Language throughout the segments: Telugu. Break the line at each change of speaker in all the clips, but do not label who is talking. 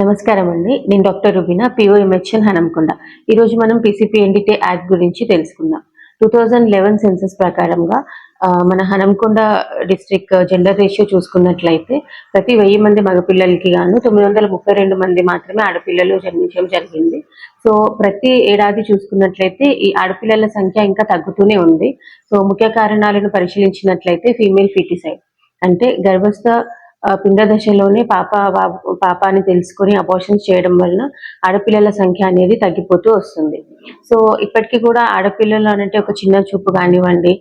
నమస్కారం అండి నేను డాక్టర్ రుబీనా పిఓఎంహెచ్ఎల్ హనంకొండ ఈరోజు మనం పీసీపీ ఎన్డిటే యాక్ట్ గురించి తెలుసుకుందాం. టూ థౌజండ్ లెవెన్ సెన్సెస్ ప్రకారంగా మన హనంకొండ డిస్ట్రిక్ట్ జెండర్ రేషియో చూసుకున్నట్లయితే ప్రతి వెయ్యి మంది మగపిల్లలకి గాను తొమ్మిది వందల ముప్పై రెండు మంది మాత్రమే ఆడపిల్లలు జన్మించడం జరిగింది. సో ప్రతి ఏడాది చూసుకున్నట్లయితే ఈ ఆడపిల్లల సంఖ్య ఇంకా తగ్గుతూనే ఉంది. సో ముఖ్య కారణాలను పరిశీలించినట్లయితే ఫీమేల్ ఫీటిసైడ్ అంటే గర్భస్థ పిండ దశలోనే పాప పాపాన్ని పాప అని తెలుసుకొని అబోషన్స్ చేయడం వలన ఆడపిల్లల సంఖ్య అనేది తగ్గిపోతూ వస్తుంది. సో ఇప్పటికీ కూడా ఆడపిల్లలు అంటే ఒక చిన్న చూపు కానివ్వండి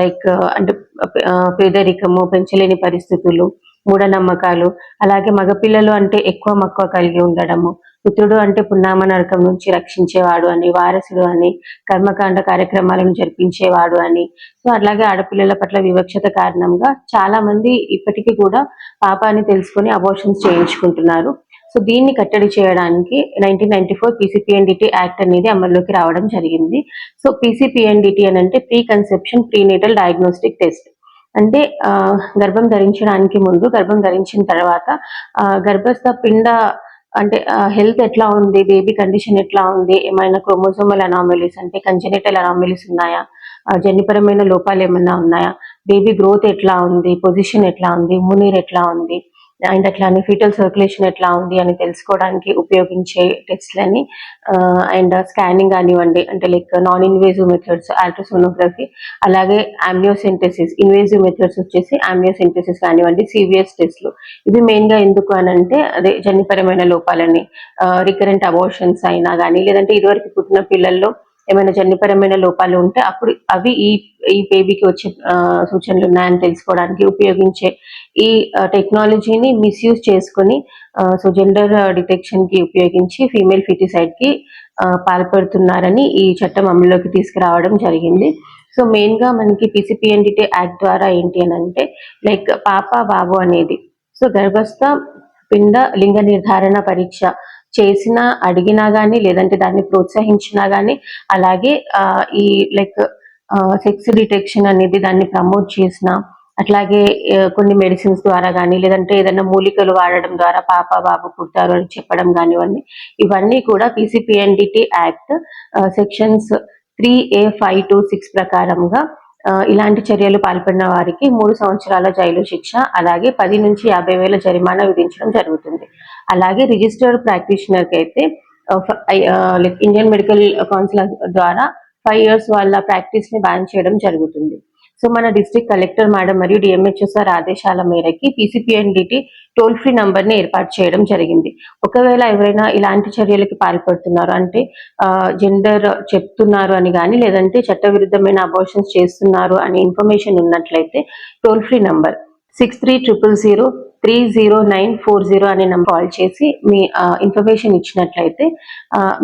లైక్ అంటే పేదరికము పెంచలేని పరిస్థితులు మూఢనమ్మకాలు అలాగే మగపిల్లలు అంటే ఎక్కువ మక్కువ కలిగి ఉండడము పుత్రుడు అంటే పున్నామ నరకం నుంచి రక్షించేవాడు అని వారసుడు అని కర్మకాండ కార్యక్రమాలను జరిపించేవాడు అని. సో అలాగే ఆడపిల్లల పట్ల వివక్షత కారణంగా చాలా మంది ఇప్పటికీ కూడా పాపాన్ని తెలుసుకొని అబోషన్స్ చేయించుకుంటున్నారు. సో దీన్ని కట్టడి చేయడానికి nineteen ninety four PCPNDT act అనేది అమల్లోకి రావడం జరిగింది. సో పీసీపీఎన్డిటీ అని అంటే pre conception prenatal diagnostic test అంటే గర్భం ధరించడానికి ముందు గర్భం ధరించిన తర్వాత గర్భస్థ పిండ అంటే హెల్త్ ఎట్లా ఉంది? బేబీ కండిషన్ ఎట్లా ఉంది? ఏమైనా క్రోమోజోమల్ అనామిలీస్ అంటే కంజెనిటల్ అనామిలీస్ ఉన్నాయా? జన్యుపరమైన లోపాలు ఏమైనా ఉన్నాయా? బేబీ గ్రోత్ ఎట్లా ఉంది? పొజిషన్ ఎట్లా ఉంది? మునీర్ ఎట్లా ఉంది? అండ్ అట్లానే ఫీటల్ సర్క్యులేషన్ ఎట్లా ఉంది అని తెలుసుకోవడానికి ఉపయోగించే టెస్ట్లని అండ్ స్కానింగ్ కానివ్వండి అంటే like non invasive methods ultrasonography అలాగే ఆమ్నియోసింథసిస్ ఇన్వేజివ్ మెథడ్స్ వచ్చేసి ఆమ్నియోసింథసిస్ కానివ్వండి సివిఎస్ టెస్ట్లు ఇవి మెయిన్గా ఎందుకు అని అంటే అదే జన్యుపరమైన లోపాలని రికరెంట్ అబోర్షన్స్ అయినా కానీ లేదంటే ఇదివరకు పుట్టిన పిల్లల్లో ఏమైనా జన్యుపరమైన లోపాలు ఉంటే అప్పుడు అవి ఈ ఈ బేబీకి వచ్చే సూచనలు ఉన్నాయని తెలుసుకోవడానికి ఉపయోగించే ఈ టెక్నాలజీని మిస్యూజ్ చేసుకొని సో జెండర్ డిటెక్షన్కి ఉపయోగించి ఫీమేల్ ఫిటిసైడ్కి పాల్పడుతున్నారని ఈ చట్టం అమలులోకి తీసుకురావడం జరిగింది. సో మెయిన్గా మనకి పీసీపీఎన్డిటీ యాక్ట్ ద్వారా ఏంటి అని అంటే లైక్ పాప బాబు అనేది సో గర్భస్థ పిండ లింగ నిర్ధారణ పరీక్ష చేసినా అడిగినా కానీ లేదంటే దాన్ని ప్రోత్సహించినా కానీ అలాగే ఈ లైక్ సెక్స్ డిటెక్షన్ అనేది దాన్ని ప్రమోట్ చేసిన అట్లాగే కొన్ని మెడిసిన్స్ ద్వారా కానీ లేదంటే ఏదైనా మూలికలు వాడడం ద్వారా పాప బాబు పుడతారు అని చెప్పడం కానివ్వండి ఇవన్నీ కూడా PCPNDT act sections three A five two six ప్రకారంగా ఇలాంటి చర్యలు పాల్పడిన వారికి మూడు సంవత్సరాల జైలు శిక్ష అలాగే పది నుంచి యాభై వేల జరిమానా విధించడం జరుగుతుంది. అలాగే రిజిస్టర్డ్ ప్రాక్టీషనర్కి అయితే లైక్ ఇండియన్ మెడికల్ కౌన్సిల్ ద్వారా ఫైవ్ ఇయర్స్ వాళ్ళ ప్రాక్టీస్ని బ్యాన్ చేయడం జరుగుతుంది. సో మన డిస్ట్రిక్ట్ కలెక్టర్ మేడం మరియు డిఎంహెచ్ఎస్ఆర్ ఆదేశాల మేరకి పీసీపీఎన్డిటి టోల్ ఫ్రీ నంబర్ని ఏర్పాటు చేయడం జరిగింది. ఒకవేళ ఎవరైనా ఇలాంటి చర్యలకి పాల్పడుతున్నారు అంటే uh, జెండర్ చెప్తున్నారు అని కానీ లేదంటే చట్టవిరుద్ధమైన అబోర్షన్స్ చేస్తున్నారు అనే ఇన్ఫర్మేషన్ ఉన్నట్లయితే toll free number six three triple zero three zero nine four zero అనే నెంబర్ కాల్ చేసి మీ ఇన్ఫర్మేషన్ ఇచ్చినట్లయితే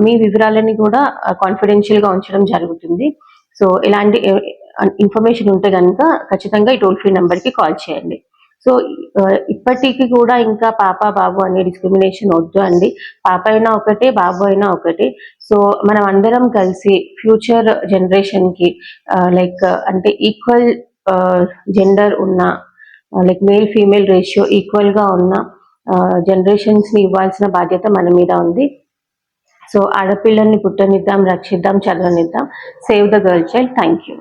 మీ వివరాలని కూడా కాన్ఫిడెన్షియల్గా ఉంచడం జరుగుతుంది. సో ఇలాంటి ఇన్ఫర్మేషన్ ఉంటే కనుక ఖచ్చితంగా ఈ టోల్ ఫ్రీ నెంబర్కి కాల్ చేయండి. సో ఇప్పటికి ఇప్పటికీ కూడా ఇంకా పాప బాబు అనే డిస్క్రిమినేషన్ వద్దు అండి. పాప అయినా ఒకటే బాబు అయినా ఒకటే. సో మనం అందరం కలిసి ఫ్యూచర్ జనరేషన్కి లైక్ అంటే ఈక్వల్ జెండర్ ఉన్న లైక్ మేల్ ఫీమేల్ రేషియో ఈక్వల్గా ఉన్న uh, జనరేషన్స్ని ఇవ్వాల్సిన బాధ్యత మన మీద ఉంది. సో ఆడపిల్లల్ని పుట్టనిద్దాం రక్షిద్దాం చదవనిద్దాం. Save the girl child thank you